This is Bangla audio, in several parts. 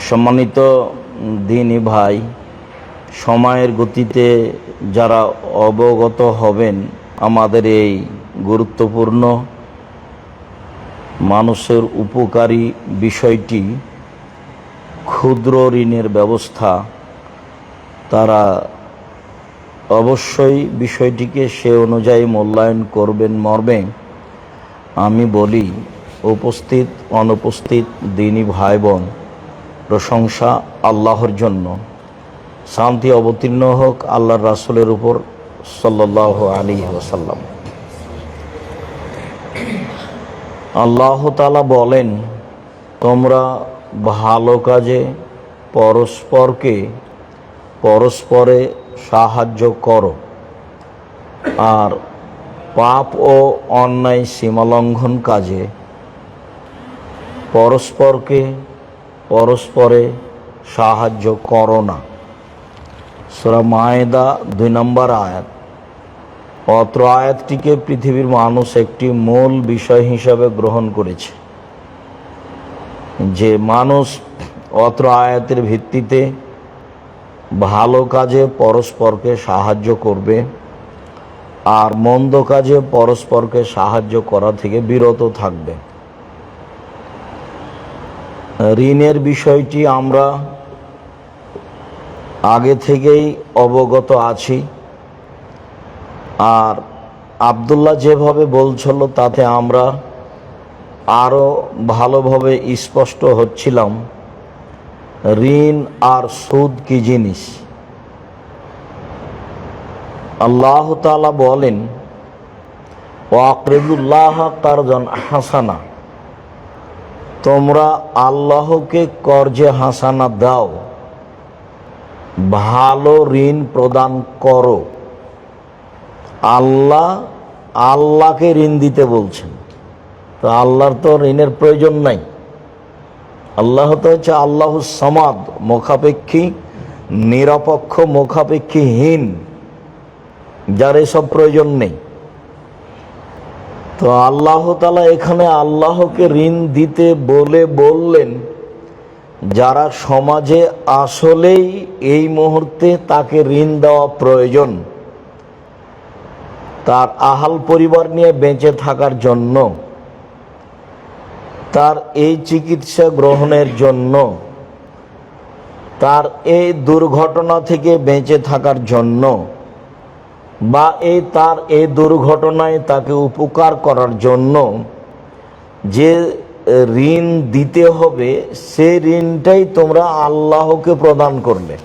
সম্মানিত দিনী ভাই, সময়ের গতিতে যারা অবগত হবেন আমাদের এই গুরুত্বপূর্ণ মানুষের উপকারী বিষয়টি, ক্ষুদ্র ঋণের ব্যবস্থা, তারা অবশ্যই বিষয়টিকে সে অনুযায়ী মূল্যায়ন করবেন মর্মে আমি বলি, উপস্থিত, অনুপস্থিত দিনী ভাই বোন প্রশংসা আল্লাহর জন্য। শান্তি অবতীর্ণ হোক আল্লাহর রাসুলের উপর সাল্লাহ আলী ওসাল্লাম আল্লাহ তালা বলেন, তোমরা ভালো কাজে পরস্পরকে পরস্পরে সাহায্য করো। আর পাপ ও অন্যায় সীমালঙ্ঘন কাজে পরস্পরকে পরস্পরে সাহায্য করো না। সুরা মায়েদা দুই নম্বর আয়াত। অত্র আয়াতটিকে পৃথিবীর মানুষ একটি মূল বিষয় হিসাবে গ্রহণ করেছে। যে মানুষ অত্র আয়াতের ভিত্তিতে ভালো কাজে পরস্পরকে সাহায্য করবে আর মন্দ কাজে পরস্পরকে সাহায্য করা থেকে বিরত থাকবে। ঋণের বিষয়টি আমরা আগে থেকেই অবগত আছি। আর আবদুল্লাহ যেভাবে বলছিল, তাতে আমরা আরও ভালোভাবে স্পষ্ট হচ্ছিলাম, ঋণ আর সুদ কি জিনিস? আল্লাহ তালা বলেন ওয়াকরেবুল্লাহ কারজন হাসানা। তোমরা আল্লাহকে কর্জে হাসানা দাও। ভালো ঋণ প্রদান করো। আল্লাহ আল্লাহকে ঋণ দিতে বলছেন। তো আল্লাহর তো ঋণের প্রয়োজন নাই। আল্লাহ তো হচ্ছে আল্লাহ সমাদ, মুখাপেক্ষী, নিরপেক্ষ, মুখাপেক্ষীহীন। যার এসব প্রয়োজন নেই। তো আল্লাহ তালা এখানে আল্লাহকে ঋণ দিতে বলে বললেন, যারা সমাজে আসলেই এই মুহূর্তে তাকে ঋণ দেওয়া প্রয়োজন, তার আহাল পরিবার নিয়ে বেঁচে থাকার জন্য, তার এই চিকিৎসা গ্রহণের জন্য, তার এই দুর্ঘটনা থেকে বেঁচে থাকার জন্য বা এই তার এই দুর্ঘটনায় তাকে উপকার করার জন্য যে ঋণ দিতে হবে, সে ঋণটাই তোমরা আল্লাহকে প্রদান করলে।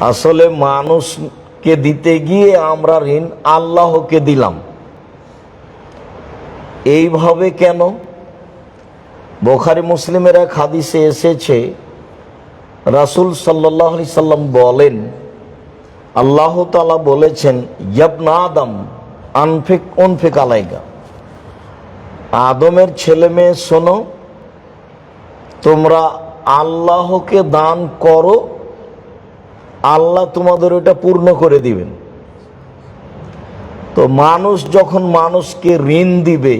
আসলে মানুষকে দিতে গিয়ে আমরা ঋণ আল্লাহকে দিলাম। এইভাবে কেন? বোখারি মুসলিমের এক হাদিসে এসেছে, রাসুল সাল্লাহ সাল্লাম বলেন আল্লাহ তালা বলেছেন, ইয়াবনা আদম, আনফিক অনফিক আলাইগা আদমের ছেলে মেয়ে, শোনো, তোমরা আল্লাহকে দান করো, আল্লাহ তোমাদের ওটা পূর্ণ করে দিবেন। তো মানুষ যখন মানুষকে ঋণ দিবে,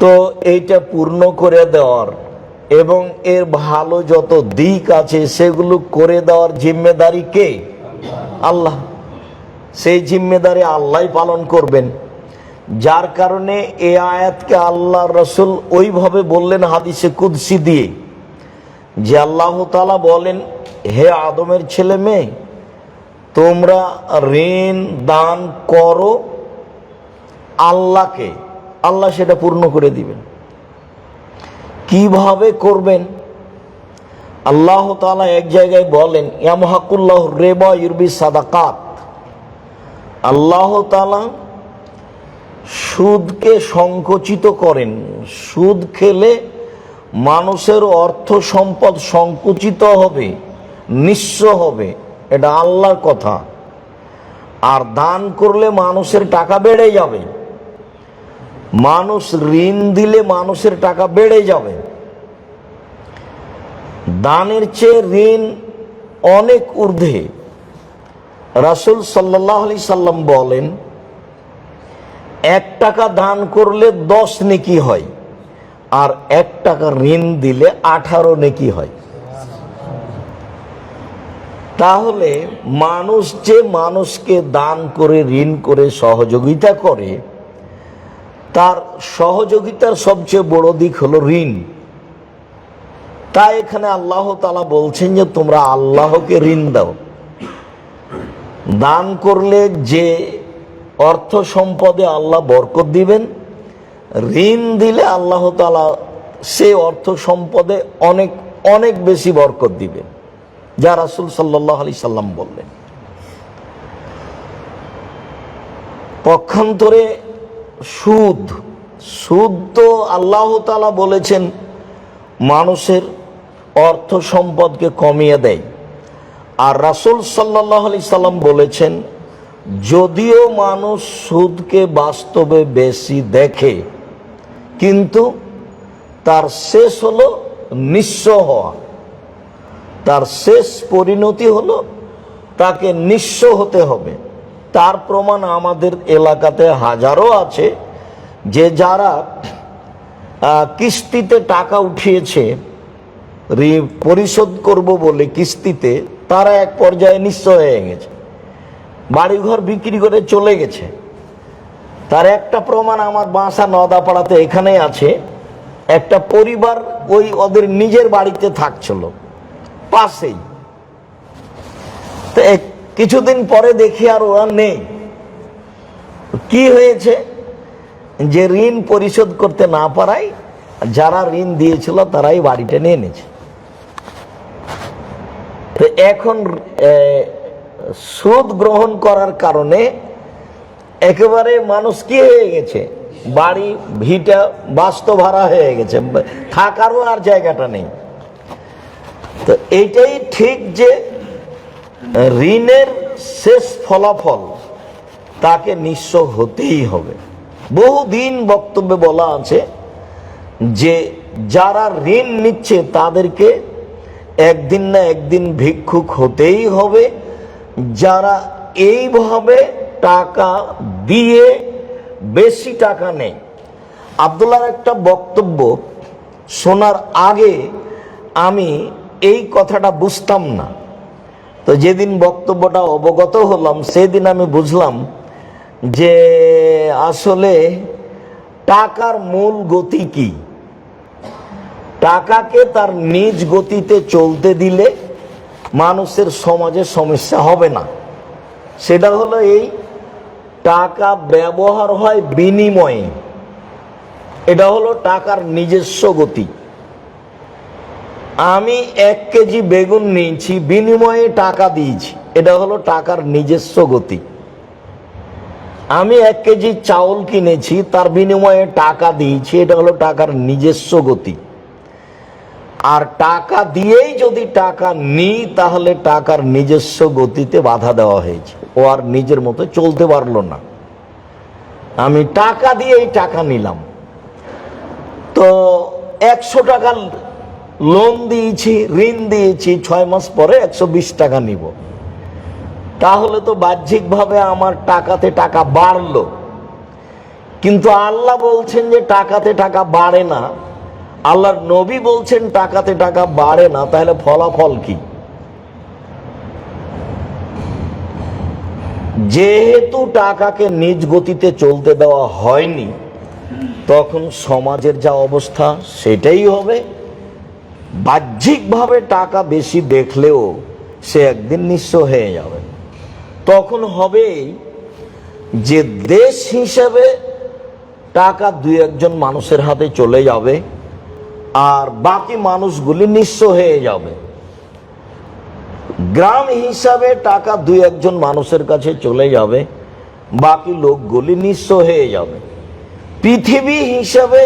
তো এইটা পূর্ণ করে দেওয়ার এবং এর ভালো যত দিক আছে সেগুলো করে দেওয়ার জিম্মেদারি কে? আল্লাহ। সেই জিম্মেদারি আল্লাহ পালন করবেন। যার কারণে এ আয়াতকে আল্লাহ রসুল ওইভাবে বললেন হাদিসে কুদসি দিয়ে যে আল্লাহ তালা বলেন, হে আদমের ছেলে মেয়ে, তোমরা ঋণ দান করো আল্লাহকে। আল্লাহ সেটা পূর্ণ করে দিবেন। কীভাবে করবেন? আল্লাহ তালা এক জায়গায় বলেন, ইয়ামহাকুল্লাহ রেবা ইউরবি সাদাকাত। আল্লাহ তালা সুদকে সংকুচিত করেন। সুদ খেলে মানুষের অর্থ সম্পদ সংকুচিত হবে, নিঃস্ব হবে, এটা আল্লাহর কথা। আর দান করলে মানুষের টাকা বেড়ে যাবে। মানুষ ঋণ দিলে মানুষের টাকা বেড়ে যাবে। দানের চেয়ে ঋণ অনেক ঊর্ধ্বে। রাসুল সাল্লাহ আলি সাল্লাম বলেন, এক টাকা দান করলে দশ নেকি হয়, আর এক টাকা ঋণ দিলে আঠারো নেকি হয়। তাহলে মানুষ যে মানুষকে দান করে, ঋণ করে, সহযোগিতা করে, তার সহযোগিতার সবচেয়ে বড় দিক হলো ঋণ। তাই এখানে আল্লাহ তালা বলছেন যে, তোমরা আল্লাহকে ঋণ দাও। দান করলে যে অর্থ সম্পদে আল্লাহ বরকত দিবেন, ঋণ দিলে আল্লাহ তালা সে অর্থ সম্পদে অনেক অনেক বেশি বরকত দিবেন। যা রাসুল সাল্লাহ আলি সাল্লাম বললেন। পক্ষান্তরে সুদ সুদ তো আল্লাহ তালা বলেছেন মানুষের অর্থ সম্পদকে কমিয়ে দেয়। আর রাসুল সাল্লাহ আলি সাল্লাম বলেছেন, যদিও মানুষ সুদকে বাস্তবে বেশি দেখে, কিন্তু তার শেষ হলো নিঃস্ব হওয়া। তার শেষ পরিণতি হলো তাকে নিঃস্ব হতে হবে। তার প্রমাণ আমাদের এলাকাতে হাজারো আছে, যে যারা কিস্তিতে টাকা উঠিয়েছে ঋ- পরিশোধ করব বলে কিস্তিতে তারা এক পর্যায়ে নিঃস্ব হয়ে গেছে। বাড়িঘর বিক্রি করে চলে গেছে। তার একটা প্রমাণ আমার বাসা নদাপাড়াতে এখানে আছে। একটা পরিবার ওই ওদের নিজের বাড়িতে থাকছিল। পাশেই। তো কিছুদিন পরে দেখি আর ওরা নেই। কি হয়েছে? যে ঋণ পরিশোধ করতে না পারায় যারা ঋণ দিয়েছিল তারাই বাড়িটা নিয়ে নিয়েছে। তো এখন সুদ গ্রহণ করার কারণে একেবারে মানুষ কি হয়ে গেছে? বাড়ি, ভিটা বাস্তব ভাড়া হয়ে গেছে। থাকারও আর জায়গাটা নেই। তো এইটাই ঠিক যে ঋণের শেষ ফলাফল তাকে নিঃস্ব হতেই হবে। বহুদিন বক্তব্যে বলা আছে যে যারা ঋণ নিচ্ছে তাদেরকে একদিন না একদিন ভিক্ষুক হতেই হবে। যারা এইভাবে টাকা দিয়ে বেশি টাকা নেই আবদুল্লার একটা বক্তব্য শোনার আগে আমি এই কথাটা বুঝতাম না। তো যেদিন বক্তব্যটা অবগত হলাম, সেদিন আমি বুঝলাম যে আসলে টাকার মূল গতি কি। টাকাকে তার নিজ গতিতে চলতে দিলে মানুষের সমাজে সমস্যা হবে না। সেটা হলো এই টাকা ব্যবহার হয় বিনিময়ে। এটা হলো টাকার নিজস্ব গতি। আমি এক কেজি বেগুন নিয়েছি, বিনিময়ে টাকা দিয়েছি। এটা হলো টাকার নিজস্ব গতি। আমি এক কেজি চাউল কিনেছি, তার বিনিময়ে টাকা দিয়েছি, এটা হলো টাকার নিজস্ব গতি। আর টাকা দিয়েই যদি টাকা নিই, তাহলে টাকার নিজস্ব গতিতে বাধা দেওয়া হয়েছে। ও আর নিজের মতো চলতে পারল না। আমি টাকা দিয়েই টাকা নিলাম। তো একশো টাকা লোন দিয়েছি, ঋণ দিয়েছি, ছয় মাস পরে একশো বিশ টাকা নিব। তাহলে তো বাহ্যিকভাবে আমার টাকাতে টাকা বাড়লো। কিন্তু আল্লাহ বলছেন যে টাকাতে টাকা বাড়ে না। আল্লাহর নবী বলছেন, টাকাতে টাকা বাড়ে না, তাহলে ফলাফল কি? যেহেতু টাকাকে নিজ গতিতে চলতে দেওয়া হয়নি, তখন সমাজের যা অবস্থা, সেটাই হবে। বাহ্যিকভাবে টাকা বেশি দেখলেও সে একদিন নিঃস্ব হয়ে যাবে। তখন হবে যে দেশ হিসেবে টাকা দুই একজন মানুষের হাতে চলে যাবে আর বাকি মানুষগুলি নিঃস্ব হয়ে যাবে। গ্রাম হিসাবে টাকা দুই একজন মানুষের কাছে চলে যাবে, বাকি লোকগুলি নিঃস্ব হয়ে যাবে। পৃথিবী হিসাবে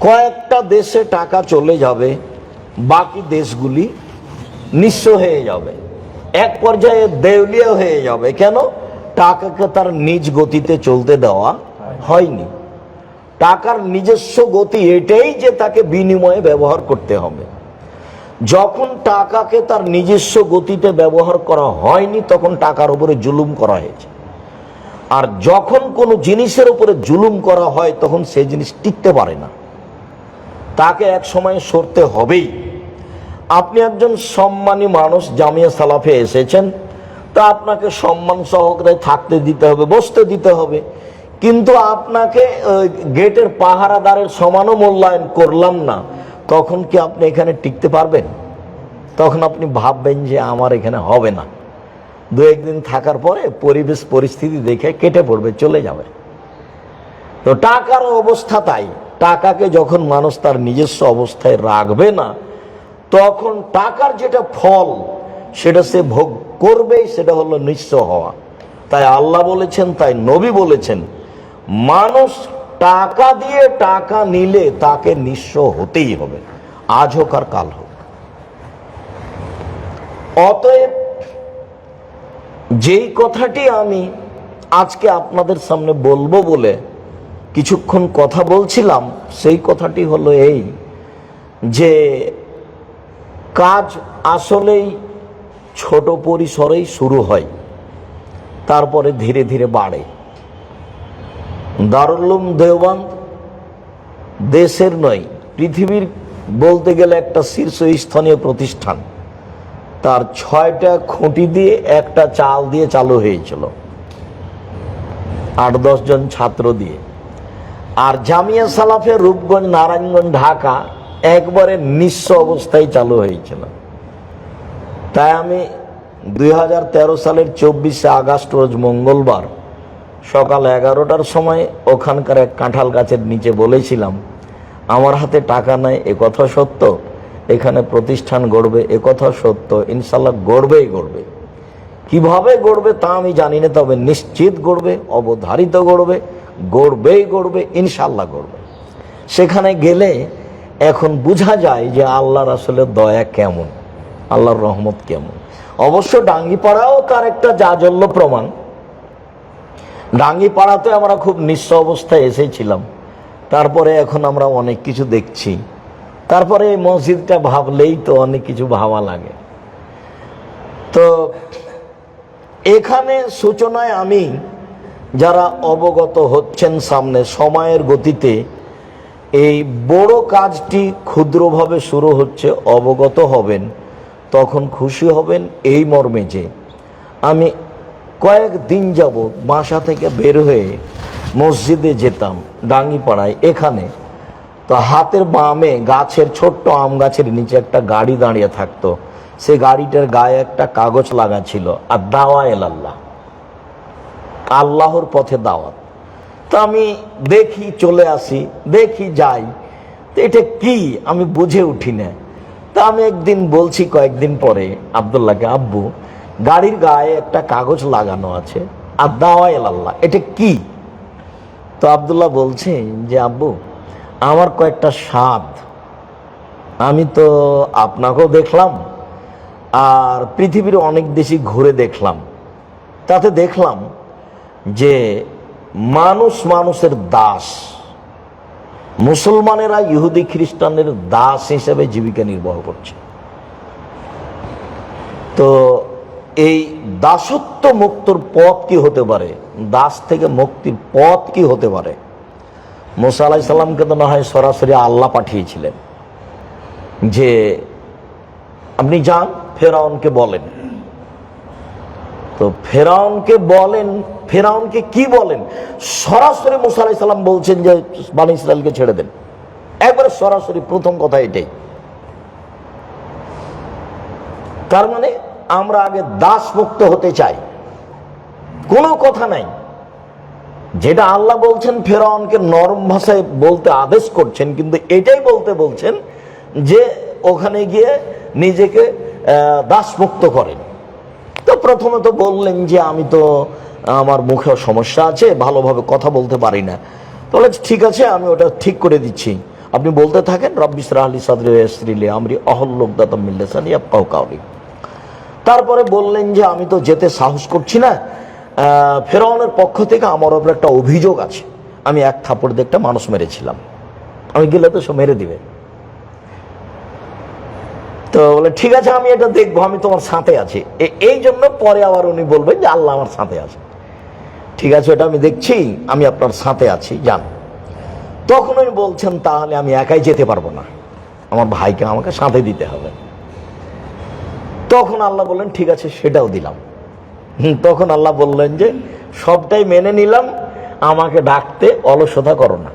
কয়েকটা দেশে টাকা চলে যাবে, বাকি দেশগুলি নিঃস্ব হয়ে যাবে। এক পর্যায়ে দেউলিয়া হয়ে যাবে। কেন? টাকাকে তার নিজ গতিতে চলতে দেওয়া হয়নি। টাকার নিজস্ব গতি এটাই যে তাকে বিনিময়ে ব্যবহার করতে হবে। যখন টাকাকে তার নিজস্ব গতিতে ব্যবহার করা হয়নি, তখন টাকার উপরে জুলুম করা হয়েছে। আর যখন কোনো জিনিসের উপরে জুলুম করা হয়, তখন সে জিনিস টিকতে পারে না। তাকে এক সময় সরতে হবেই। আপনি একজন সম্মানী মানুষ, জামিয়া সালাফে এসেছেন, তা আপনাকে সম্মান সহকারে থাকতে দিতে হবে, বসতে দিতে হবে। কিন্তু আপনাকে গেটের পাহারাদারের সমানও মূল্যায়ন করলাম না। তখন কি আপনি এখানে টিকতে পারবেন? তখন আপনি ভাববেন যে আমার এখানে হবে না। দু একদিন থাকার পরে পরিবেশ, পরিস্থিতি দেখে কেটে পড়বে, চলে যাবে। তো টাকার অবস্থা তাই। টাকাকে যখন মানুষ তার নিজস্ব অবস্থায় রাখবে না, তখন টাকার যেটা ফল, সেটা সে ভোগ করবেই, সেটা হলো নিঃস্ব হওয়া। তাই আল্লাহ বলেছেন, তাই নবী বলেছেন মানুষ টাকা দিয়ে টাকা নিলে তাকে নিঃস্ব হতেই হবে। আজ হোক আর কাল হোক। অতএব যেই কথাটি আমি আজকে আপনাদের সামনে বলব বলে কিছুক্ষণ কথা বলছিলাম, সেই কথাটি হলো এই যে কাজ আসলেই ছোট পরিসরেই শুরু হয়, তারপরে ধীরে ধীরে বাড়ে। দারুল্লুম দেওবান দেশের নয়, পৃথিবীর বলতে গেলে একটা শীর্ষস্থানীয় প্রতিষ্ঠান। তার ছয়টা খুঁটি দিয়ে একটা চাল দিয়ে চালু হয়েছিল। আট জন ছাত্র দিয়ে। আর জামিয়া সালাফে রূপগঞ্জ, নারায়ণগঞ্জ, ঢাকা একবারে নিঃস্ব অবস্থায় চালু হয়েছিল। তাই আমি দুই হাজার তেরো সালের চব্বিশে আগস্ট, রোজ মঙ্গলবার সকাল এগারোটার সময় ওখানকার এক কাঁঠাল গাছের নিচে বলেছিলাম, আমার হাতে টাকা নাই, এ কথা সত্য? এখানে প্রতিষ্ঠান গড়বে, এ কথা সত্য। ইনশাল্লাহ গড়বেই গড়বে। কীভাবে গড়বে তা আমি জানি না, তবে নিশ্চিত গড়বে, অবধারিত গড়বে, গড়বেই গড়বে, ইনশাল্লাহ গড়বে। সেখানে গেলে এখন বোঝা যায় যে আল্লাহর আসলে দয়া কেমন, আল্লাহর রহমত কেমন। অবশ্য ডাঙ্গিপাড়াও তার একটা জাজল্য প্রমাণ। ডাঙ্গিপাড়াতে আমরা খুব নিঃস্ব অবস্থায় এসেছিলাম। তারপরে এখন আমরা অনেক কিছু দেখছি। তারপরে এই মসজিদটা ভাবলেই তো অনেক কিছু ভাবা লাগে। তো এখানে সূচনায় আমি যারা অবগত হচ্ছেন সামনে সময়ের গতিতে, এই বড় কাজটি ক্ষুদ্রভাবে শুরু হচ্ছে, অবগত হবেন, তখন খুশি হবেন এই মর্মে যে আমি কয়েক দিন যাব বাসা থেকে বের হয়ে মসজিদে যেতাম, ডাঙ্গিপাড়ায়। এখানে তো হাতের বামে গাছের ছোট্ট আম গাছের নিচে একটা গাড়ি দাঁড়িয়ে থাকতো। সে গাড়িটার গায়ে একটা কাগজ লাগা ছিল, আর দাওয়া এলাল্লাহ। আল্লাহর পথে দাওয়াত। তো আমি দেখি, চলে আসি, দেখি যাই। তো এটা কি? আমি বুঝে উঠি না। তা আমি একদিন বলছি কয়েকদিন পরে আবদুল্লাহকে, আব্বু গাড়ির গায়ে একটা কাগজ লাগানো আছে। আর দাওয়া এলাল্লাহ, এটা কি? তো আবদুল্লাহ বলছে যে, আব্বু, আমার কয়েকটা স্বাদ। আমি তো আপনাকেও দেখলাম আর পৃথিবীর অনেক দেশই ঘুরে দেখলাম। তাতে দেখলাম যে মানুষ মানুষের দাস। মুসলমানেরা ইহুদি খ্রিস্টানের দাস হিসেবে জীবিকা নির্বাহ করছে। তো এই দাসত্ব মুক্তর পথ কি হতে পারে? দাস থেকে মুক্তির পথ কি হতে পারে? মোসা আলাইসাল্লামকে তো না হয় সরাসরি আল্লাহ পাঠিয়েছিলেন। যে আপনি যান, ফেরাউনকে বলেন। তো ফেরাউনকে বলেন, ফেরাউনকে কি বলেন? সরাসরি মুসা আলাহি সাল্লাম বলছেন যে, বানি ইসরায়েলকে ছেড়ে দেন। একবারে সরাসরি প্রথম কথা এটাই। তার মানে আমরা আগে দাস মুক্ত হতে চাই। কোনো কথা নাই। যেটা আল্লাহ বলছেন, ফেরাউনকে নরম ভাষায় বলতে আদেশ করছেন, কিন্তু এটাই বলতে বলছেন যে ওখানে গিয়ে নিজেকে দাসমুক্ত করেন। তো প্রথমে তো বললেন যে আমি তো আমার মুখে সমস্যা আছে, ভালোভাবে কথা বলতে পারি না। তাহলে ঠিক আছে, আমি ওটা ঠিক করে দিচ্ছি। আপনি বলতে থাকেন রব্বিস রাহলি সাদরি আমরি অহল্লোকদাতা মিল্লেসানি আপ্পাও কাউরি তারপরে বললেন যে, আমি তো যেতে সাহস করছি না। ফেরাউনের পক্ষ থেকে আমার ওপর একটা অভিযোগ আছে। আমি এক থাপড় দিয়ে একটা মানুষ মেরেছিলাম। আমি গেলে তো সে মেরে দিবে। তো বলে, ঠিক আছে, আমি এটা দেখব, আমি তোমার সাথে আছি। এই জন্য পরে আবার উনি বলবেন যে, আল্লাহ আমার সাথে আছে। ঠিক আছে, এটা আমি দেখছি, আমি আপনার সাথে আছি, যান। তখন উনি বলছেন, তাহলে আমি একাই যেতে পারব না। আমার ভাইকে আমাকে সাথে দিতে হবে। তখন আল্লাহ বললেন, ঠিক আছে, সেটাও দিলাম। তখন আল্লাহ বললেন যে, সবটাই মেনে নিলাম, আমাকে ডাকতে অলসতা করো না।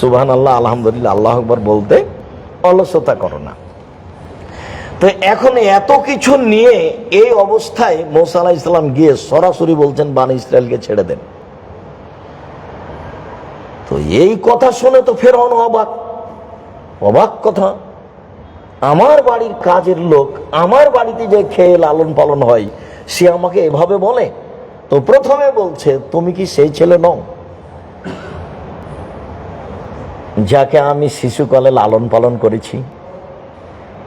সুবহান আল্লাহ আলহামদুলিল্লাহ, আল্লাহ আকবর বলতে অলসতা করো না। তো এখন এত কিছু নিয়ে এই অবস্থায় মৌসা ইসলাম গিয়ে সরাসরি বলছেন, বানি ইসরায়েলকে ছেড়ে দেন। তো এই কথা শুনে তো ফের অন অবাক। অবাক কথা। আমার বাড়ির কাজের লোক আমার বাড়িতে যে খেয়ে লালন পালন হয়, সে আমাকে এভাবে বলে। তো প্রথমে বলছে, তুমি কি সেই ছেলে নও? যাকে আমি শিশুকালে লালন পালন করেছি।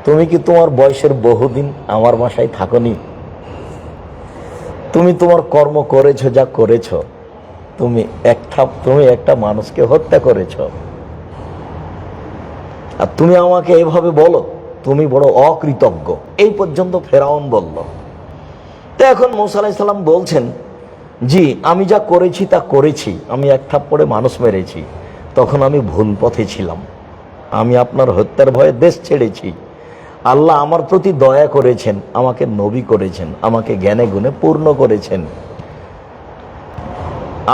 তুমি কি তোমার বয়সের বহুদিন আমার বাসায় থাকনি? তুমি তোমার কর্ম করেছ যা করেছ। তুমি একটা তুমি একটা মানুষকে হত্যা করেছ। আর তুমি আমাকে এভাবে বলো তুমি বড় অকৃতজ্ঞ। এই পর্যন্ত ফেরাউন বলল, তো এখন মৌসা আলাইসাল্লাম বলছেন, জি, আমি যা করেছি তা করেছি, আমি এক থাপ্পড়ে মানুষ মেরেছি, তখন আমি ভুল পথে ছিলাম। আমি আপনার হত্যার ভয়ে দেশ ছেড়েছি। আল্লাহ আমার প্রতি দয়া করেছেন, আমাকে নবী করেছেন, আমাকে জ্ঞানে গুণে পূর্ণ করেছেন।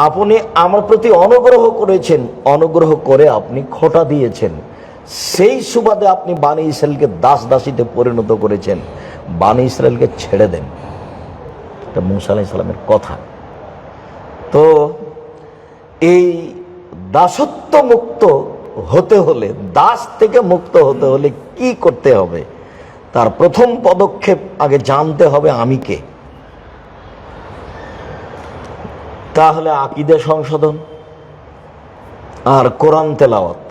আপনি আমার প্রতি অনুগ্রহ করেছেন, অনুগ্রহ করে আপনি খোটা দিয়েছেন। সেই সুবাদে আপনি বাণী ইসরায়েলকে দাস দাসীতে পরিণত করেছেন বাণী ইসরায়েলকে ছেড়ে দেন। এটা মুসা আলাহ ইসলামের কথা। তো এই দাসত্ব মুক্ত হতে হলে, দাস থেকে মুক্ত হতে হলে কি করতে হবে? তার প্রথম পদক্ষেপ আগে জানতে হবে আমি কে। তাহলে আকিদে সংশোধন, আর কোরআন তেলাওয়াত।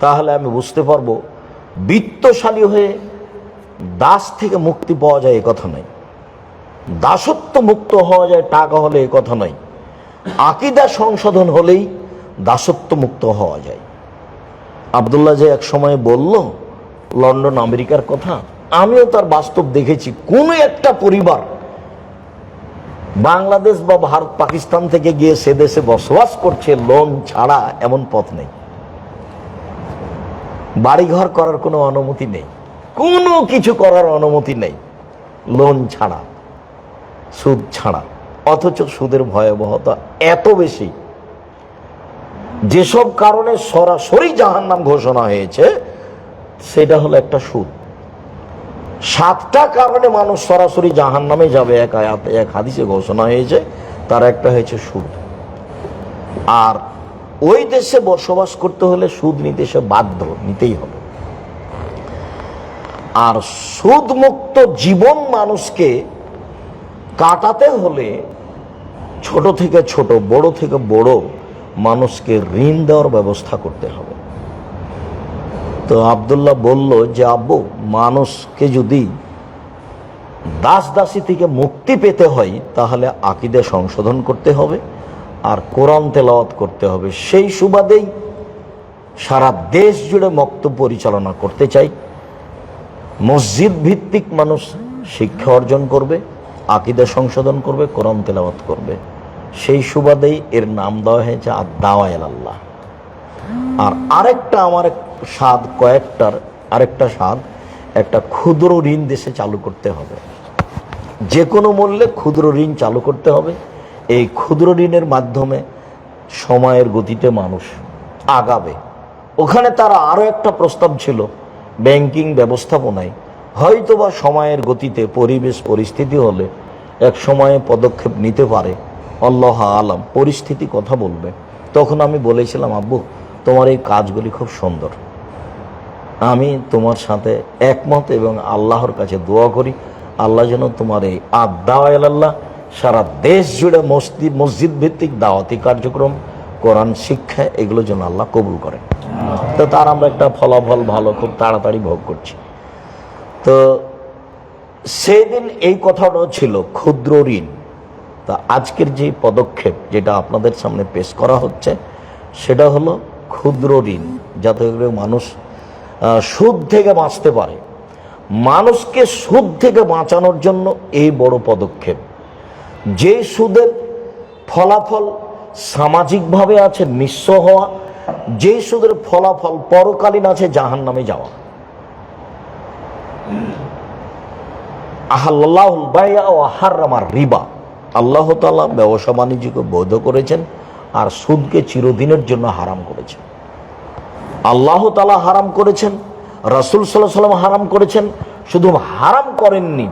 তাহলে আমি বুঝতে পারব, বিত্তশালী হয়ে দাস থেকে মুক্তি পাওয়া যায় এ কথা নয়। দাসত্ব মুক্ত হওয়া যায় টাকা হলে এ কথা নয়। আকিদা সংশোধন হলেই দাসত্ব মুক্ত হওয়া যায়। আবদুল্লাহ যে এক সময় বলল, লন্ডন আমেরিকার কথা? আমিও তার বাস্তব দেখেছি। কোনো একটা পরিবার বাংলাদেশ বা ভারত পাকিস্তান থেকে গিয়ে সে দেশে বসবাস করছে, লোন ছাড়া এমন পথ নেই। বাড়িঘর করার কোনো অনুমতি নেই। কোনো কিছু করার অনুমতি নেই। লোন ছাড়া, সুদ ছাড়া। অথচ সুদের ভয়াবহতা এত বেশি। যেসব কারণে সরাসরি জাহান নাম ঘোষণা হয়েছে, সেটা হলো একটা সুদ। সাতটা কারণে মানুষ সরাসরি জাহান নামে যাবে, এক এক হাদিসে ঘোষণা হয়েছে, তার একটা হয়েছে সুদ। আর ওই দেশে বসবাস করতে হলে সুদ নিতে সে বাধ্য, নিতেই হবে। আর সুদ মুক্ত জীবন মানুষকে কাটাতে হলে ছোট থেকে ছোট, বড় থেকে বড় মানুষকে ঋণ দেওয়ার ব্যবস্থা করতে হবে। তো আবদুল্লাহ বলল যে, আব্বু, মানুষকে যদি দাস দাসী থেকে মুক্তি পেতে হয়, তাহলে আকিদে সংশোধন করতে হবে। আর কোরআন তেলাওয়াত করতে হবে। সেই সুবাদেই সারা দেশ জুড়ে মক্ত পরিচালনা করতে চাই। মসজিদ ভিত্তিক মানুষ শিক্ষা অর্জন করবে, আকিদে সংশোধন করবে, কোরআন তেলাওয়াত করবে। সেই সুবাদেই এর নাম দেওয়া হয়েছে আর দাওয়াল আল্লাহ। আর আরেকটা আমার স্বাদ, কয়েকটার আরেকটা স্বাদ, একটা ক্ষুদ্র ঋণ দেশে চালু করতে হবে। যে কোনো মূল্যে ক্ষুদ্র ঋণ চালু করতে হবে। এই ক্ষুদ্র ঋণের মাধ্যমে সময়ের গতিতে মানুষ আগাবে। ওখানে তারা আরও একটা প্রস্তাব ছিল, ব্যাংকিং ব্যবস্থাপনায়। হয়তোবা সময়ের গতিতে পরিবেশ, পরিস্থিতি হলে এক সময়ে পদক্ষেপ নিতে পারে। আল্লাহ আলাম, পরিস্থিতি কথা বলবে। তখন আমি বলেছিলাম, আব্বু, তোমার এই কাজগুলি খুব সুন্দর। আমি তোমার সাথে একমত এবং আল্লাহর কাছে দোয়া করি। আল্লাহ যেন তোমার এই আদাওয়াল্লাহ সারা দেশ জুড়ে মসজিদ মসজিদ ভিত্তিক দাওয়াতি কার্যক্রম, কোরআন, শিক্ষা, এগুলো যেন আল্লাহ কবুল করেন। তো তার আমরা একটা ফলাফল ভালো, খুব তাড়াতাড়ি ভোগ করছি। তো সেদিন এই কথাটাও ছিল, ক্ষুদ্র ঋণ। তা আজকের যে পদক্ষেপ যেটা আপনাদের সামনে পেশ করা হচ্ছে, সেটা হলো ক্ষুদ্র ঋণ, যাতে করে মানুষ সুদ থেকে বাঁচতে পারে। মানুষকে সুদ থেকে বাঁচানোর জন্য এই বড় পদক্ষেপ। যে সুদের ফলাফল সামাজিকভাবে আছে, নিঃস্ব হওয়া, যে সুদের ফলাফল পরকালীন আছে জাহান নামে যাওয়া। আহাল্লাহুল বাইয়া ও হার্রামার রিবা। আল্লাহ তাআলা ব্যবসা বাণিজ্যকে বৈধ করেছেন আর সুদকে চিরদিনের জন্য হারাম করেছেন। আল্লাহ তালা হারাম করেছেন, রাসুল সাল্লাহ সাল্লাম হারাম করেছেন, শুধু হারাম করেননি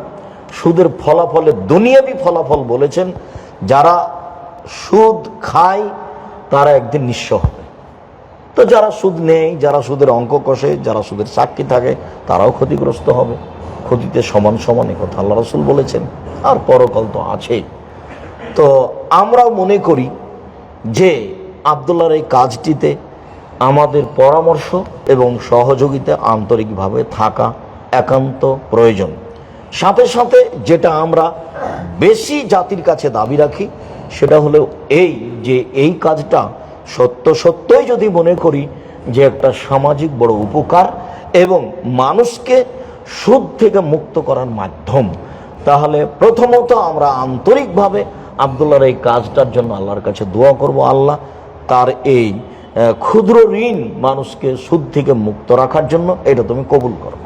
সুদের ফলাফলে, দুনিয়াবি ফলাফল বলেছেন, যারা সুদ খায়, তারা একদিন নিঃস্ব হবে। তো যারা সুদ নেই যারা সুদের অঙ্ক কষে, যারা সুদের সাক্ষী থাকে, তারাও ক্ষতিগ্রস্ত হবে। ক্ষতিতে সমান সমান এ কথা আল্লাহ রসুল বলেছেন, আর পরকাল তো আছেই তো আমরাও মনে করি যে আবদুল্লাহর এই কাজটিতে আমাদের পরামর্শ এবং সহযোগিতা আন্তরিকভাবে থাকা একান্ত প্রয়োজন। সাথে সাথে যেটা আমরা বেশি জাতির কাছে দাবি রাখি, সেটা হলো এই যে এই কাজটা সত্য সত্যই যদি মনে করি যে একটা সামাজিক বড় উপকার এবং মানুষকে সুদ থেকে মুক্ত করার মাধ্যম, তাহলে প্রথমত আমরা আন্তরিকভাবে আবদুল্লাহর এই কাজটার জন্য আল্লাহর কাছে দোয়া করব আল্লাহ তার এই ক্ষুদ্র ঋণ মানুষকে সুদ থেকে মুক্ত রাখার জন্য, এটা তুমি কবুল করো।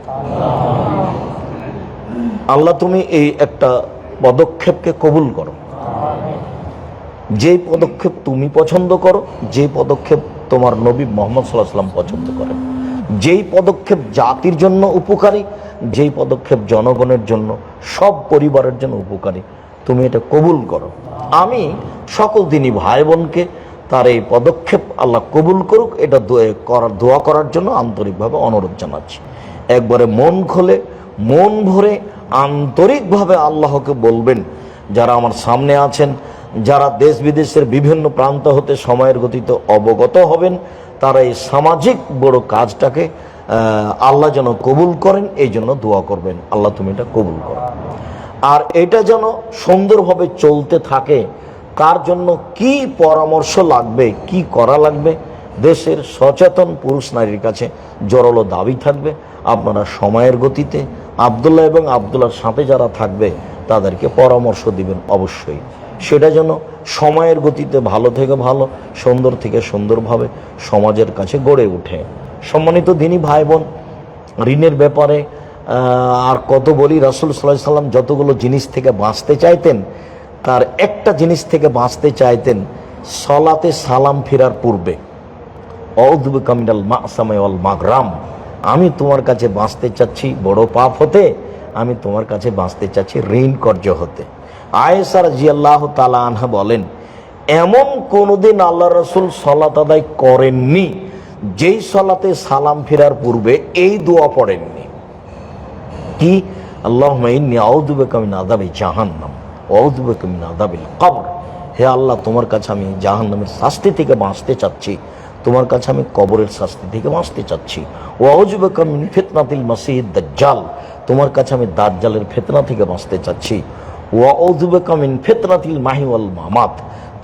আল্লাহ তুমি এই একটা পদক্ষেপকে কবুল করো। যে পদক্ষেপ তুমি পছন্দ করো যে পদক্ষেপ তোমার নবী মোহাম্মদ সাল্লাহ সাল্লাম পছন্দ করেন। যেই পদক্ষেপ জাতির জন্য উপকারী, যেই পদক্ষেপ জনগণের জন্য, সব পরিবারের জন্য উপকারী, তুমি এটা কবুল করো। আমি সকল দিনই ভাই বোনকে তার এই পদক্ষেপ আল্লাহ কবুল করুক, এটা করার দোয়া করার জন্য আন্তরিকভাবে অনুরোধ জানাচ্ছি। একবারে মন খোলে, মন ভরে আন্তরিকভাবে আল্লাহকে বলবেন, যারা আমার সামনে আছেন, যারা দেশ বিদেশের বিভিন্ন প্রান্ত হতে সময়ের গতিতে অবগত হবেন, তারা এই সামাজিক বড় কাজটাকে আল্লাহ যেন কবুল করেন, এই জন্য দোয়া করবেন। আল্লাহ তুমি এটা কবুল করো। আর এটা যেন সুন্দরভাবে চলতে থাকে কার জন্য কি পরামর্শ লাগবে, কি করা লাগবে? দেশের সচেতন পুরুষ নারীর কাছে জোরালো দাবি থাকবে। আপনারা সময়ের গতিতে আবদুল্লাহ এবং আবদুল্লাহর সাথে যারা থাকবে, তাদেরকে পরামর্শ দিবেন অবশ্যই। সেটা যেন সময়ের গতিতে ভালো থেকে ভালো, সুন্দর থেকে সুন্দরভাবে সমাজের কাছে গড়ে ওঠে। সম্মানিত দিনই ভাই বোন ঋণের ব্যাপারে আর কত বলি, রাসুল সাল্লাহ সাল্লাম যতগুলো জিনিস থেকে বাঁচতে চাইতেন, তার একটা জিনিস থেকে বাঁচতে চাইতেন, সলাতে সালাম ফেরার পূর্বে। অউদ্বে কামিনাল মাসামে অল মাগরাম। আমি তোমার কাছে বাঁচতে চাচ্ছি, বড় পাপ হতে, আমি তোমার কাছে বাঁচতে চাচ্ছি ঋণ কর্য হতে। আয়েসার জিয়াল্লাহ তালা আনহা বলেন, এমন কোনোদিন আল্লাহ রসুল সলাত আদায় করেননি, যেই সলাতে সালাম ফেরার পূর্বে এই দোয়া পড়েননি। কি? আল্লাহ ইন্নি আউদুবে কামিন আদাবে জাহান্নাম। অউদুবে কামিন আদাবিল কবর। হে আল্লাহ, তোমার কাছে আমি জাহান্নামের শাস্তি থেকে বাঁচতে চাচ্ছি। তোমার কাছে আমি কবরের শাস্তি থেকে বাঁচতে চাচ্ছি। ও অজুবে কামিন ফিতনাতিল মাসিদ দাজ্জাল, তোমার কাছে আমি দাজ্জালের ফেতনা থেকে বাঁচতে চাচ্ছি। ও অজুবে কামিন ফেতনাতিল মাহিওয়াল মামাত,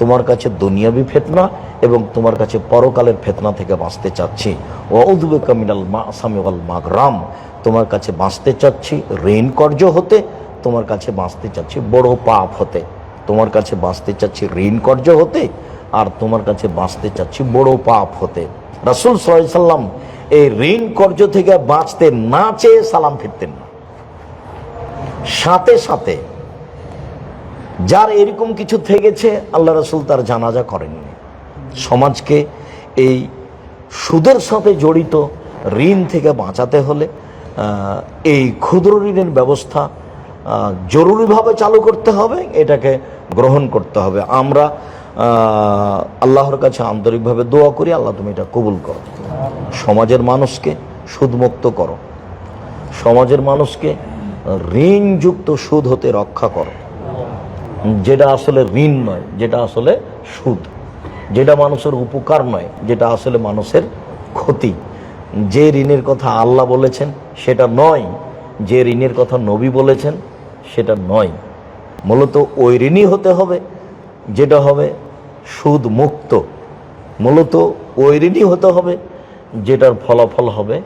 তোমার কাছে দুনিয়াবি ফেতনা এবং তোমার কাছে পরকালের ফেতনা থেকে বাঁচতে চাচ্ছি। ও উদ্বে কামিনাল মা আসামি ওয়াল মাগরাম, তোমার কাছে বাঁচতে চাচ্ছি ঋণ কর্য হতে, তোমার কাছে বাঁচতে চাচ্ছি বড় পাপ হতে। তোমার কাছে বাঁচতে চাচ্ছি ঋণ কর্য হতে আর তোমার কাছে বাঁচতে চাচ্ছি, বড় পাপ হতে। রাসুল সাল্লাম এই ঋণ কর্য থেকে বাঁচতে না চেয়ে সালাম ফিরতেন না। সাথে সাথে যার এরকম কিছু থেকেছে, আল্লাহ রসুল তার জানাজা করেননি। সমাজকে এই সুদের সাথে জড়িত ঋণ থেকে বাঁচাতে হলে এই ক্ষুদ্র ঋণের ব্যবস্থা জরুরিভাবে চালু করতে হবে, এটাকে গ্রহণ করতে হবে। আমরা আল্লাহর কাছে আন্তরিকভাবে দোয়া করি, আল্লাহ তুমি এটা কবুল করো। সমাজের মানুষকে সুদমুক্ত করো। সমাজের মানুষকে ঋণযুক্ত সুদ হতে রক্ষা করো। যেটা আসলে ঋণ নয়, যেটা আসলে সুদ। যেটা মানুষের উপকার নয়, যেটা আসলে মানুষের ক্ষতি। যে ঋণের কথা আল্লাহ বলেছেন, সেটা নয়। যে ঋণের কথা নবী বলেছেন, সেটা নয়। মূলত ওই ঋণই হতে হবে, যেটা হবে সুদ মুক্ত মূলত ওই ঋণই হতে হবে, যেটার ফলাফল হবে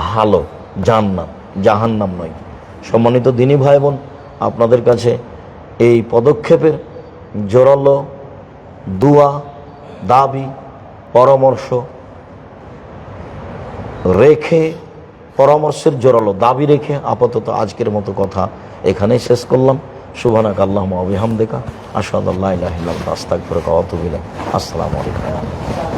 ভালো জান্নাত জাহান্নাম নয়। সম্মানিত দিনী ভাই বোন আপনাদের কাছে এই পদক্ষেপের জোরালো দুয়া, দাবি, পরামর্শ রেখে, পরামর্শের জোরালো দাবি রেখে আপাতত আজকের মতো কথা এখানেই শেষ করলাম। সুবানাক আল্লাহ আবিহাম দেখা আসাদ আল্লাহ আস্তাক আসসালামু আলাইকুম।